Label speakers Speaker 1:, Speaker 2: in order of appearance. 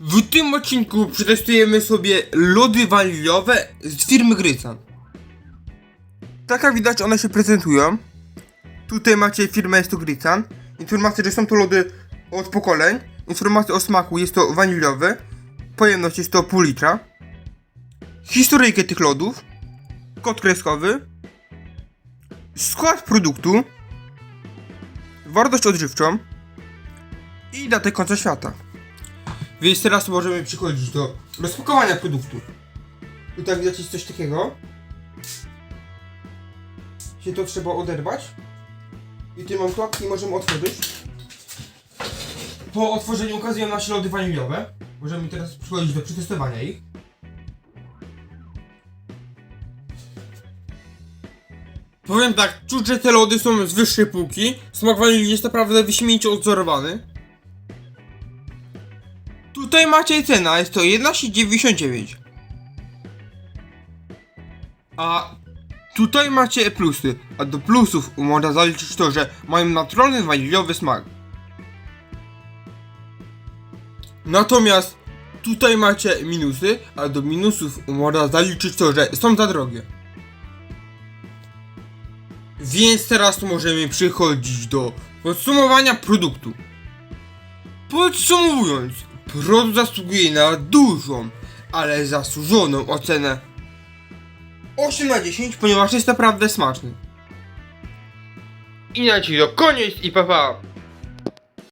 Speaker 1: W tym odcinku przetestujemy sobie lody waniliowe z firmy Grycan. Tak jak widać one się prezentują. Tutaj macie firmę jest to Grycan. Informacje, że są to lody od pokoleń. Informacje o smaku jest to waniliowy. Pojemność jest to pół litra. Historyjkę tych lodów. Kod kreskowy. Skład produktu. Wartość odżywczą. I datę końca świata. Więc teraz możemy przychodzić do rozpakowania produktu. Tutaj widać jest coś takiego. Się to trzeba oderwać. I tu mam klapki i możemy otworzyć. Po otworzeniu ukazują nam się lody waniliowe. Możemy teraz przychodzić do przetestowania ich. Powiem tak, czuć, że te lody są z wyższej półki. Smak wanilii jest naprawdę wyśmienicie odzorowany. Tutaj macie cena, jest to 11,99. A tutaj macie plusy, a do plusów można zaliczyć to, że mają naturalny waniliowy smak. Natomiast tutaj macie minusy, a do minusów można zaliczyć to, że są za drogie. Więc teraz możemy przechodzić do podsumowania produktu. Podsumowując, produkt zasługuje na dużą, ale zasłużoną ocenę 8 na 10, ponieważ jest naprawdę smaczny. I na dziś to koniec i pa pa!